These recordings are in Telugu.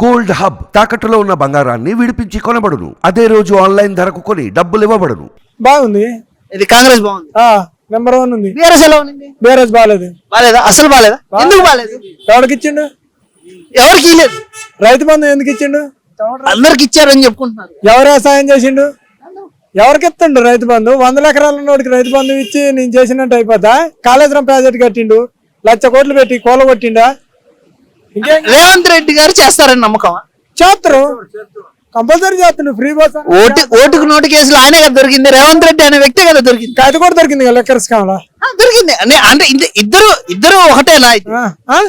గోల్డ్ హబ్ తాకట్టులో ఉన్న బంగారాన్ని విడిపించి కొనబడును. అదే రోజు ఆన్లైన్ ధరకు కొని డబ్బులు ఇవ్వబడును. బాగుంది? ఇది కాంగ్రెస్ బాగుంది. ఆ నెంబర్ వన్ ఉంది. బీఆర్ఎస్ ఎలా ఉంది బీఆర్ఎస్ బాగాలేదు. బాలేదా అసలు బాలేదా ఎందుకు బాలేదు ఎవరికి ఇచ్చిండు? ఎవరికి ఇవ్వలేదు రైతు బంధు ఎందుకు ఇచ్చిండు? అందరికి ఇచ్చారని చెప్పుకుంటున్నారు. ఎవరు వ్యవసాయం చేసిండు? ఎవరికి ఇస్తుండు రైతు బంధు? వందల ఎకరాల ఉన్నోడికి రైతు బంధు ఇచ్చి నేను చేసినట్టు అయిపోతా కాళేశ్వరం ప్రాజెక్ట్ కట్టిండు. లక్ష కోట్లు పెట్టి కోల కొట్టిండా? రేవంత్ రెడ్డి గారు చేస్తారని నమ్మకం. చేస్తారు. కంపల్సరీ చేస్తుండు ఫ్రీ బస్. ఓటు ఓటుకు నోటు కేసులు ఆయనే కదా దొరికింది. రేవంత్ రెడ్డి అనే వ్యక్తి కదా దొరికింది. అది కూడా దొరికింది కదా లెక్కర్స్ కావాలా ఆ, దొరికింది. అంటే అంటే ఇద్ద- ఇద్దరు ఇద్దరు ఒకటేనా?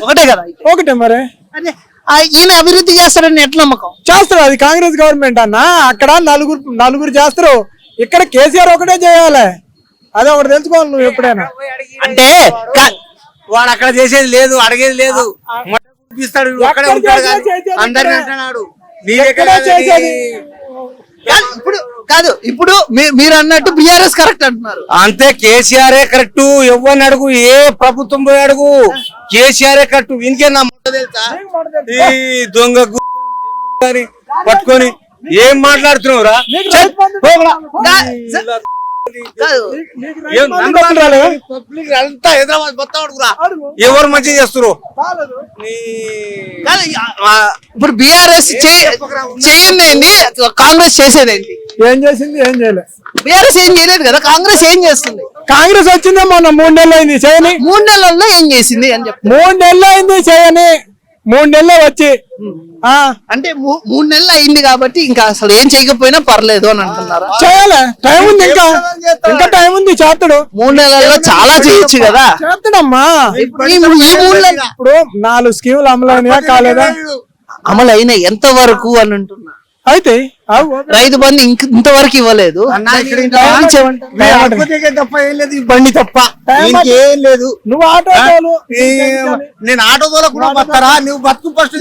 ఒకటే కదా? ఒకటే మరి. ఈయన అభివృద్ధి చేస్తారని ఎట్లా నమ్మకం? చేస్తారు. అది కాంగ్రెస్ గవర్నమెంట్ అన్న అక్కడ నలుగురు నలుగురు చేస్తారు. ఇక్కడ కేసీఆర్ ఒకటే చేయాలి. అదే ఒకటి తెలుసుకోవాలి నువ్వు ఎప్పుడైనా. అంటే వాడు అక్కడ చేసేది లేదు అడిగేది లేదు. వీడు అక్కడే ఉంటాడు అందరిని. అంటున్నాడు ఇప్పుడు కాదు ఇప్పుడు మీ- మీరు అన్నట్టు బిఆర్ఎస్ కరెక్ట్ అంటున్నారు. అంతే కేసీఆర్ కరెక్ట్ ఎవరిని అడుగు? ఏ ప్రభుత్వం పోయి అడుగు? కేసీఆర్ కరెక్ట్ వీనికే నా తెలుసా? ఈ దొంగ పట్టుకొని ఏం మాట్లాడుతున్నావురా? పబ్లిక్ అంతా హైదరాబాద్ మొత్తం అడుగురా. ఎవరు మంచిగా చేస్తున్నారు ఇప్పుడు బిఆర్ఎస్ చేయండి కాంగ్రెస్ చేసేదేంటి? ఏం చేసింది? ఏం చేయలే. బిఆర్ఎస్ ఏం చేయలేదు కదా? కాంగ్రెస్ ఏం చేస్తుంది? కాంగ్రెస్ వచ్చిందే మొన్న మూడు నెలలు అయింది చేయని. మూడు నెలల్లో ఏం చేసింది అని చెప్పి మూడు నెలలు అయింది చేయని. మూడు నెలలు వచ్చి. ఆ. అంటే మూడు నెలలు అయింది కాబట్టి ఇంకా అసలు ఏం చేయకపోయినా పర్లేదు అని అంటున్నారా? చేయాలి? టైం ఉంది ఇంకా. ఇంకా టైం ఉంది చేస్తాడు. మూడు నెలల్లో చాలా చేయొచ్చు కదా. చేస్తాడమ్మా. ఇప్పుడు నాలుగు స్కీములు అమలైనయా కాలేదా? అమలు అయిన ఎంత వరకు అని అంటున్నా. అయితే. రైతు బంధు ఇంక ఇంతవరకు ఇవ్వలేదు. ఏం తప్ప ఏం లేదు. ఈ బండి తప్ప. ఇంకేం లేదు. నువ్వు ఆటో నేను ఆటో తోలకుండా బతారా నువ్వు బతుకు ఫస్ట్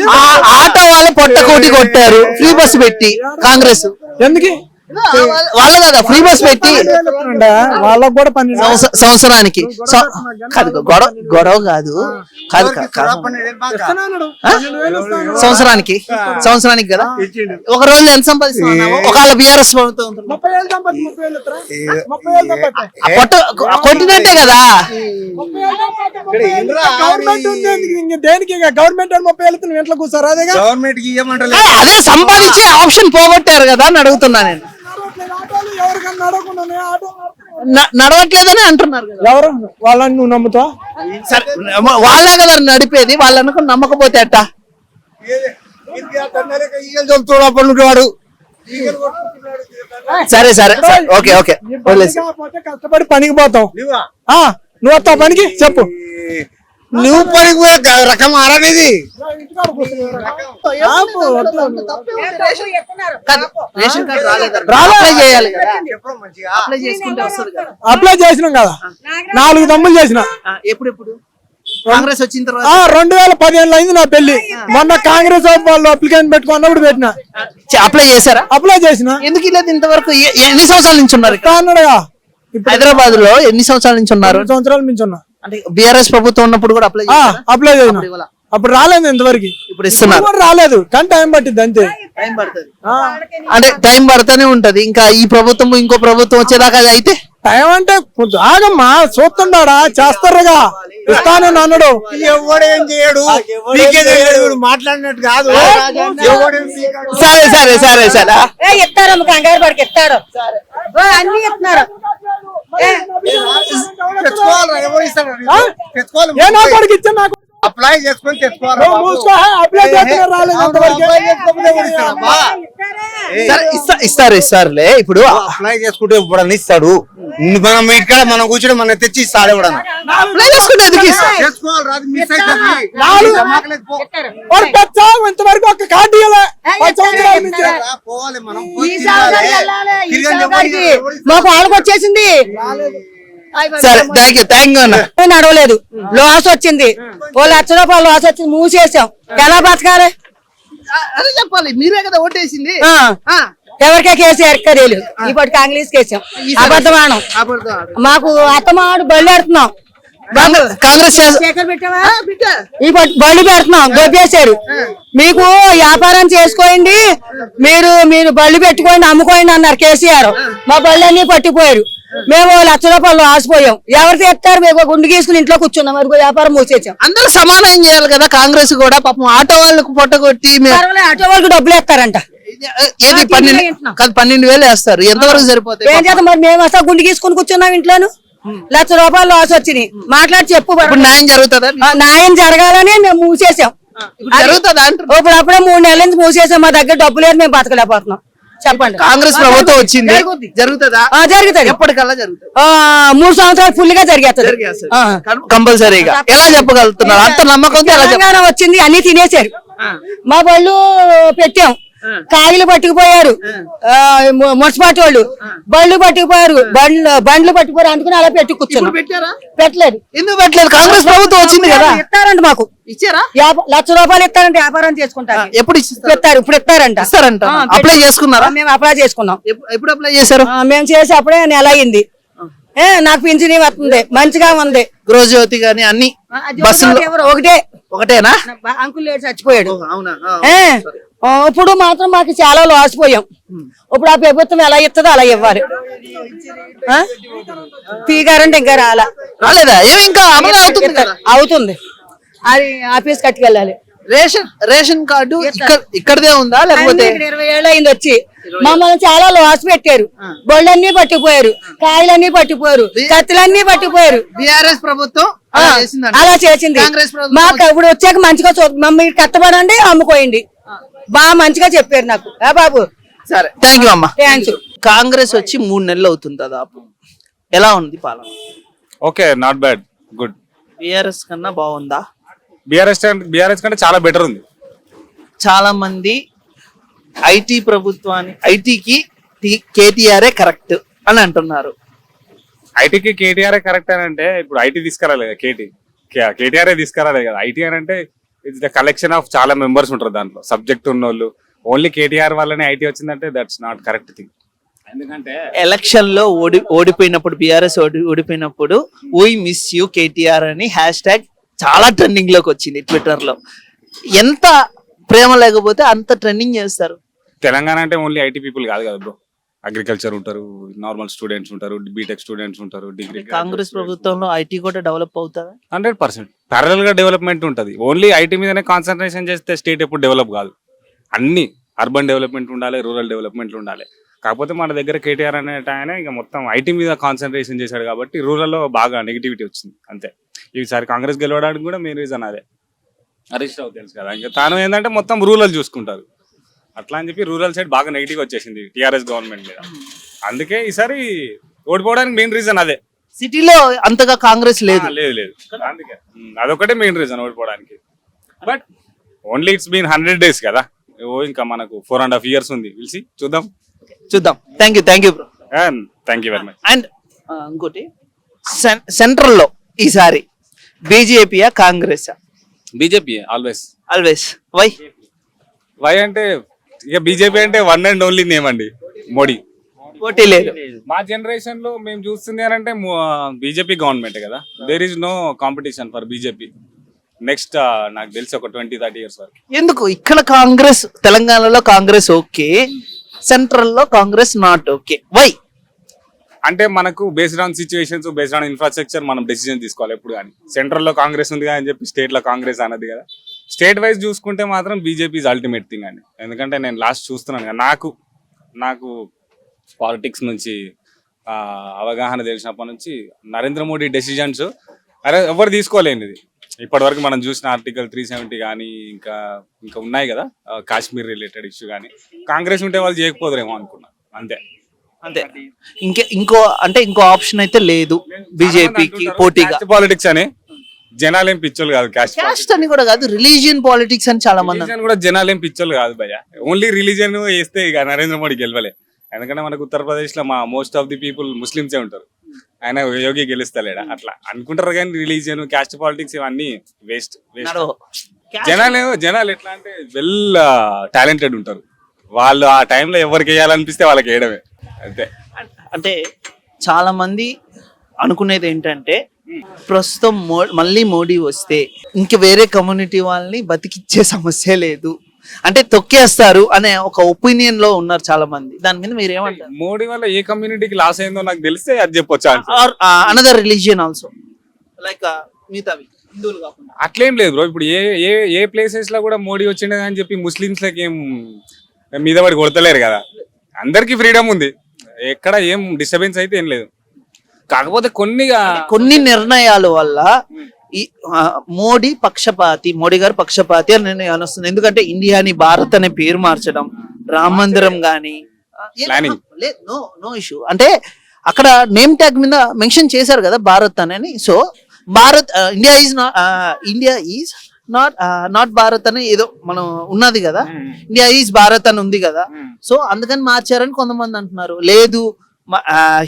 ఆటో వాళ్ళు పొట్టకోటి కొట్టారు. ఫ్రీ బస్ పెట్టి కాంగ్రెస్. ఎందుకు? వాళ్ళే కదా ఫ్రీ బస్ పెట్టి వాళ్ళకు కూడా పని సంవత్స- సంవత్సరానికి. కాదు గొడవ గొడవ కాదు. కాదు సంవత్సరానికి. సంవత్సరానికి కదా? ఒక రోజు ఎంత సంపాదిస్తున్నావు ఒకవేళ బిఆర్ఎస్ ఆ కొట్టినట్టే కదా? గవర్నమెంట్ ఉంది ఎందుకు ఇంక దేనికి గవర్నమెంట్ ముప్పై ఏళ్ళు ఇంట్లో కూర్చోరు గవర్నమెంట్ ఆ, అదే సంపాదించే ఆప్షన్ పోగొట్టారు కదా అని అడుగుతున్నా నేను. నడవట్లేదని అంటున్నారు కదా. ఎవరు? వాళ్ళని నువ్వు నమ్ముతావా? సరే, వాళ్ళే కదా నడిపేది వాళ్ళు అనుకుని నమ్మకపోతే అట్ట చూడప్పుడు వాడు. సరే సరే ఓకే ఓకే. కష్టపడి పనికి పోతావు. ఆ నువ్వు వస్తావు పనికి? చెప్పు. నువ్వు గ- రకం ఆరనేది రేషన్ కార్డు రాలేదు? అప్లై చేయాలి కదా. అప్లై చేసుకుంటే వస్తుంది కదా. అప్లై చేసినాం కదా. నాలుగు తమ్ములు చేసిన. ఎప్పుడెప్పుడు? కాంగ్రెస్ వచ్చిన తర్వాత? రెండు వేల పదిహేనులో అయింది నా పెళ్ళి మొన్న కాంగ్రెస్ వాళ్ళు అప్లికేషన్ పెట్టుకున్నప్పుడు పెట్టిన. అప్లై చేశారా? అప్లై చేసిన. ఎందుకు ఇలా ఇంతవరకు? ఎన్ని సంవత్సరాల నుంచి ఉన్నారు హైదరాబాద్లో ఎన్ని సంవత్సరాల నుంచి ఉన్నారు? రెండు సంవత్సరాల నుంచి ఉన్నా. అంటే బిఆర్ఎస్ ప్రభుత్వం ఉన్నప్పుడు కూడా అప్లై? అప్లై చేసిన. అప్పుడు రాలేదు ఇంతవరకు. ఇప్పుడు ఇస్తున్నారు. రాలేదు. కానీ టైం పట్టింది అంతే. టైం పడుతుంది. అంటే టైం పడుతూనే ఉంటది. ఇంకా ఈ ప్రభుత్వం ఇంకో ప్రభుత్వం వచ్చేదాకా అది అయితే? టైం అంటే కొంచెం ఆగమ్మా చూస్తుండాడా? చేస్తారుగా. ఇస్తాను అన్నాడు ఎవడేం చేయడు? మాట్లాడినట్టు కాదు. సరే సరే సరే సరే. అమ్మ కంగారు పడికి ఇస్తారు ఓ, అన్ని ఇస్తున్నారు తెచ్చుకోవాలిరా, ఎవరు ఇస్తాడు? తెచ్చుకోవాలి ఏ నా కొడుకు ఇచ్చా నాకు అప్లై చేసుకొని తెచ్చుకోవాలి నువ్వు మూసుకో, అప్లై చేస్తున్నా రాలేదు సరే ఇస్తా ఇస్తారు ఇస్తారులే. ఇప్పుడు అప్లై చేసుకుంటే ఇప్పుడు ఇస్తాడు? మనం ఇక్కడ మనం కూర్చొని మనం తెచ్చి ఇస్తాడు ఎవడన్నా? అప్లై చేసుకుంటే ఇంతవరకు ఒక కార్డు? మాకు వాళ్ళకి వచ్చేసింది. సరే థ్యాంక్ యూ థ్యాంక్ యూ అన్న నడవలేదు. లాస్ వచ్చింది. ఓ లక్ష రూపాయలు లాస్ వచ్చింది. మూసేసాం. ఎలా బతకాలి? అదే చెప్పాలి. మీరే కదా ఓటేసింది. ఎవరికే కేసీఆర్ కరీలు ఇప్పటి కాంగ్రెస్ కేసాం. అబద్ధమానం. అబద్ధం. మాకు అత్తమాడు బయలుదేరుతున్నాం కాంగ్రెస్ కాంగ్రెస్ బ- బళ్ళు పెడుతున్నాం. దొబ్బేశారు మీకు వ్యాపారం చేసుకోండి. మీరు మీరు బళ్ళు పెట్టుకోండి అమ్ముకోండి అన్నారు కేసీఆర్. మా బళ్ళు అన్ని పట్టిపోయారు. మేము లక్ష రూపాయలు ఆసిపోయాం ఎవరు తెస్తారు మేము గుండు గీసుకుని ఇంట్లో కూర్చున్నాం. మరి వ్యాపారం మూసేసాం అందరూ సమానం చేయాలి కదా కాంగ్రెస్ కూడా. పాపం ఆటో వాళ్ళకు పొట్టగొట్టి ఆటో వాళ్ళకి డబ్బులు ఏది పన్నెండు వేలు వేస్తారు. ఎంతవరకు సరిపోతాయి ఏం చేద్దాం? మరి మేము అసలు గుండు గీసుకుని కూర్చున్నాం ఇంట్లోను. లక్ష రూపాయలు లాస్ వచ్చినాయి. మాట్లాడి చెప్పు న్యాయం జరుగుతుందా? న్యాయం జరగాలని మేము మూసేసాం జరుగుతుందా ఇప్పుడు అప్పుడే మూడు నెలల నుంచి మూసేసాం మా దగ్గర డబ్బు లేదు మేము బతకలేకపోతున్నాం. చెప్పండి. కాంగ్రెస్ ప్రభుత్వం వచ్చింది. జరుగుతుందా? ఆ, జరుగుతుంది. ఎప్పటికల్లా జరుగుతుంది. మూడు సంవత్సరాలు ఫుల్గా జరిగేస్తుంది. కంపల్సరీగా. ఎలా చెప్పగలుగుతున్నారు? అంత నమ్మకంతో తెలంగాణ వచ్చింది అన్ని తినేశారు. మా బళ్ళు పెట్టాం. కాయలు పట్టుకుపోయారు. మున్సిపాలిటీ వాళ్ళు. బళ్ళు పట్టుకుపోయారు. బండ్లు బండ్లు పట్టుకుపోయారు. అందుకని అలా పెట్టి కూర్చున్నాం. పెట్టలేదు. ఎందుకు పెట్టలేదు? కాంగ్రెస్ ప్రభుత్వం వచ్చింది కదా. ఇస్తారంట మాకు. ఇచ్చారా? లక్ష రూపాయలు ఇస్తారంట వ్యాపారం చేసుకుంటారు ఎప్పుడు ఇస్తారు ఇప్పుడు ఇస్తారంట. ఇస్తారంట. అప్లై చేసుకున్నారా? మేము అప్లై చేసుకున్నాం. ఎప్పు- ఎప్పుడు అప్లై చేశారు? మేము చేసి అప్పుడే నెల అయింది. ఏ నాకు పింఛని వస్తుంది మంచిగా ఉంది. గృహజ్యోతి గాని అన్ని ఎవరు? ఒకటే. ఒకటేనా? అంకుల్ చచ్చిపోయాడు. అవునా? ఇప్పుడు మాత్రం మాకు చాలా లాస్ పోయాం. ఇప్పుడు ఆ ప్రభుత్వం ఎలా ఇస్తుందో అలా ఇవ్వాలి. కరెంట్ ఇంకా రాలా. రాలేదా? ఇంకా అవుతుంది అది ఆఫీస్ కట్టుకెళ్ళాలి. రేషన్ రేషన్ కార్డు ఇక్కడ ఇక్కడదే ఉందా? లేకపోతే ఇక్కడ ఇరవై ఏళ్ళు అయింది వచ్చి. మమ్మల్ని చాలా లాస్ పెట్టారు. బళ్ళన్నీ పట్టిపోయారు. కాయలన్నీ పట్టిపోయారు. కత్తులన్నీ పట్టిపోయారు. బిఆర్ఎస్ ప్రభుత్వం అలా చేసింది. కాంగ్రెస్ ప్రభుత్వం మాకు ఇప్పుడు వచ్చాక మంచిగా చూ మమ్మల్ని కట్టబడండి అమ్ముకోయండి. బాగా మంచిగా చెప్పారు నాకు. బాబు. సరే. థ్యాంక్ యూ అమ్మా. థ్యాంక్స్ కాంగ్రెస్ వచ్చి మూడు నెలలు అవుతుంది దాదాపు ఎలా ఉంది పాలన? Okay not bad good BRS కన్నా బాగుందా? బీఆర్ఎస్ బీఆర్ఎస్ కంటే చాలా బెటర్ ఉంది. చాలా మంది ఐటీ ప్రభుత్వాన్ని ఐటీకి కేటీఆర్ఏ కరెక్ట్ అని అంటున్నారు. ఐటీకి కేటీఆర్ కరెక్ట్ అని అంటే ఇప్పుడు ఐటీ తీసుకురాలేదు కదా కేటీ. కేటీఆర్ తీసుకురాలేదు కదా. ఐటీ అని అంటే ఇట్స్ ద కలెక్షన్ ఆఫ్ చాలా మెంబర్స్ ఉంటారు దాంట్లో. సబ్జెక్ట్ ఉన్న వాళ్ళు ఓన్లీ కేటీఆర్ వల్లనే ఐటీ వచ్చిందంటే దట్స్ నాట్ కరెక్ట్ థింగ్ ఎందుకంటే ఎలక్షన్లో ఓడి ఓడిపోయినప్పుడు బిఆర్ఎస్ ఓడి ఓడిపోయినప్పుడు వీ మిస్ యూ కేటీఆర్ అని హ్యాష్ ట్యాగ్ చాలా ట్రెండింగ్లోకి వచ్చింది ట్విట్టర్లో ఎంత ప్రేమ లేకపోతే అంత ట్రెండింగ్ చేస్తారు. తెలంగాణ అంటే ఓన్లీ ఐటీ పీపుల్ కాదు కదా బ్రో అగ్రికల్చర్ ఉంటారు నార్మల్ స్టూడెంట్స్ ఉంటారు బీటెక్ స్టూడెంట్స్ ఉంటారు డిగ్రీ కాంగ్రెస్ ప్రభుత్వంలో ఐటీ కూడా డెవలప్ అవుతుందా? Hundred percent. ప్యారల్గా డెవలప్మెంట్ ఉంటుంది. ఓన్లీ ఐటీ మీదనే కాన్సన్ట్రేషన్ చేస్తే స్టేట్ ఎప్పుడు డెవలప్ కాదు. అన్ని అర్బన్ డెవలప్మెంట్ ఉండాలి రూరల్ డెవలప్మెంట్ ఉండాలి. కాకపోతే మన దగ్గర కేటీఆర్ అనే ఆయన ఇక మొత్తం ఐటీ మీద కాన్సన్ట్రేషన్ చేశాడు కాబట్టి రూరల్లో బాగా నెగిటివిటీ వచ్చింది. అంతే. ఈసారి కాంగ్రెస్ గెలవడానికి కూడా మెయిన్ రీజన్ అదే. హరీష్ రావు తెలుసు కదా. ఇంకా తాను ఏంటంటే మొత్తం రూరల్ చూసుకుంటారు. అట్లా అని చెప్పి రూరల్ సైడ్ బాగా నెగిటివ్ వచ్చేసింది టీఆర్ఎస్ గవర్నమెంట్ మీద. అందుకే ఈసారి ఓడిపోవడానికి మెయిన్ రీజన్ అదే. సిటీలో అంతగా కాంగ్రెస్ లేదు. లేదు లేదు. అందుకే. అదొకటే మెయిన్ రీజన్ ఓడిపోవడానికి. But only it's been hundred days కదా. ఓ ఇంకా మనకు ఫోర్ అండ్ హాఫ్ ఇయర్స్ ఉంది. పిలిచి చూద్దాం. చూద్దాం. Thank you thank you thank you very much and ఇంకోటి సెంట్రల్లో ఈసారి బీజేపీయా Congress BJP always always why why అంటే ఇక బీజేపీ అంటే వన్ అండ్ ఓన్లీ నేమ్ అండి మోడీ. పోటీ లేదు. మా జనరేషన్లో మేము చూస్తుంది అంటే బీజేపీ గవర్నమెంట్ కదా. There is no competition for BJP. Next నాకు తెలిసి ఒక ట్వంటీ థర్టీ ఇయర్స్ వరకు. ఎందుకు? ఇక్కడ కాంగ్రెస్ తెలంగాణలో కాంగ్రెస్ ఓకే సెంట్రల్లో కాంగ్రెస్ నాట్ ఓకే వై అంటే మనకు based on situations based on infrastructure మనం డెసిజన్ తీసుకోవాలి ఎప్పుడు కానీ. సెంట్రల్లో కాంగ్రెస్ ఉంది అని చెప్పి స్టేట్లో కాంగ్రెస్ అన్నది కదా. స్టేట్ వైజ్ చూసుకుంటే మాత్రం బీజేపీ ఇస్ అల్టిమేట్ థింగ్ అండి ఎందుకంటే నేను లాస్ట్ చూస్తున్నాను కదా. నాకు నాకు పాలిటిక్స్ నుంచి అవగాహన తెలిసినప్పటి నుంచి నరేంద్ర మోడీ డెసిజన్స్ అరే ఎవరు తీసుకోలేనిది. ఇప్పటివరకు మనం చూసిన ఆర్టికల్ త్రీ సెవెంటీ కానీ ఇంకా ఇంకా ఉన్నాయి కదా. కాశ్మీర్ రిలేటెడ్ ఇష్యూ కానీ. కాంగ్రెస్ ఉంటే వాళ్ళు చేయకపోదురేమో అనుకున్నాను అంతే. అంతే. ఇంకే ఇంకో అంటే ఇంకో ఆప్షన్ అయితే లేదు బీజేపీకి పోటీగా. పాలిటిక్స్ అని జనాలు ఏం పిచ్చోళ్ళు కాదు క్యాస్ట్ క్యాస్ట్ అని కూడా కాదు రిలీజియన్ పాలిటిక్స్ అని చాలా మంది కూడా జనాలు ఏం పిచ్చోళ్ళు కాదు భయ్య. ఓన్లీ రిలీజన్ వేస్తే ఇక నరేంద్ర మోడీ గెలవలే. ఎందుకంటే మనకు ఉత్తరప్రదేశ్లో మా మోస్ట్ ఆఫ్ ది పీపుల్ ముస్లిమ్సే ఉంటారు. ఆయన యోగి గెలుస్తలేడా? అట్లా. అనుకుంటారు కానీ రిలీజియన్ క్యాస్ట్ పాలిటిక్స్ ఇవన్నీ వేస్ట్ వేస్ట్. జనాలు ఏమో- జనాలు ఎట్లా అంటే వెల్ టాలెంటెడ్ ఉంటారు. వాళ్ళు ఆ టైంలో ఎవరికి వేయాలనిపిస్తే వాళ్ళకి వేయడమే. అంతే. అంటే చాలా మంది అనుకునేది ఏంటంటే ప్రస్తుతం మో- మళ్ళీ మోడీ వస్తే ఇంక వేరే కమ్యూనిటీ వాళ్ళని బతికిచ్చే సమస్య లేదు. అంటే తొక్కేస్తారు అనే ఒక ఒపీనియన్లో ఉన్నారు చాలా మంది దాని మీద మీరు ఏమంటారు మోడీ వల్ల ఏ కమ్యూనిటీకి లాస్ అయిందో నాకు తెలిస్తే అది చెప్పొచ్చు అనదర్ రిలీజియన్ ఆల్సో లైక్ మిగతావి హిందువులు కాకుండా. అట్లేం లేదు బ్రో. ఇప్పుడు ఏ ఏ ఏ ప్లేసెస్లో కూడా మోడీ వచ్చిండే అని చెప్పి ముస్లిమ్స్ లకి ఏం మీద పడి కొడతలేరు కదా. అందరికి ఫ్రీడమ్ ఉంది. ఎక్కడ ఏం డిస్టర్బెన్స్ అయితే ఏం లేదు. కాకపోతే కొన్ని కొన్ని నిర్ణయాల వల్ల ఈ మోడీ పక్షపాతి మోడీ గారు పక్షపాతి అని నేను అనుస్తుంది ఎందుకంటే ఇండియాని భారత్ అనే పేరు మార్చడం రామ మందిరం గాని Planning. నో నో ఇష్యూ అంటే అక్కడ నేమ్ ట్యాగ్ మీద మెన్షన్ చేశారు కదా భారత్ అని so Bharat India is not India is not not Bharat అని ఏదో మనం ఉన్నది కదా. ఇండియా ఈజ్ భారత్ అని ఉంది కదా. సో అందుకని మార్చారని కొంతమంది అంటున్నారు. లేదు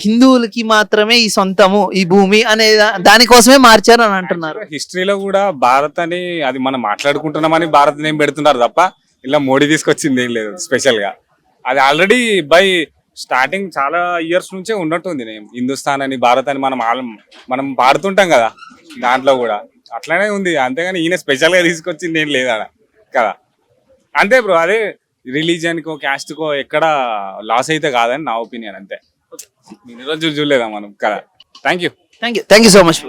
హిందువులకి మాత్రమే ఈ సొంతము ఈ భూమి అనే దానికోసమే మార్చారు అని అంటున్నారు. హిస్టరీలో కూడా భారత్ అని అది మనం మాట్లాడుకుంటున్నామని భారత్ నేమ్ పెడుతున్నారు తప్ప ఇలా మోడీ తీసుకొచ్చింది ఏం లేదు స్పెషల్గా. అది ఆల్రెడీ బై స్టార్టింగ్ చాలా ఇయర్స్ నుంచే ఉన్నట్టుంది నేమ్. హిందుస్థాన్ అని భారత్ అని మనం మనం పాడుతుంటాం కదా దాంట్లో కూడా. అట్లానే ఉంది. అంతేగాని ఈయన స్పెషల్గా తీసుకొచ్చింది ఏం లేదు కదా? అంతే బ్రో అదే రిలీజియన్ కో క్యాస్ట్ కో ఎక్కడ లాస్ అయితే కాదని నా ఒపీనియన్ అంతే. ఇన్ని రోజులు చూడలేదా మనం? కదా? Thank you thank you thank you so much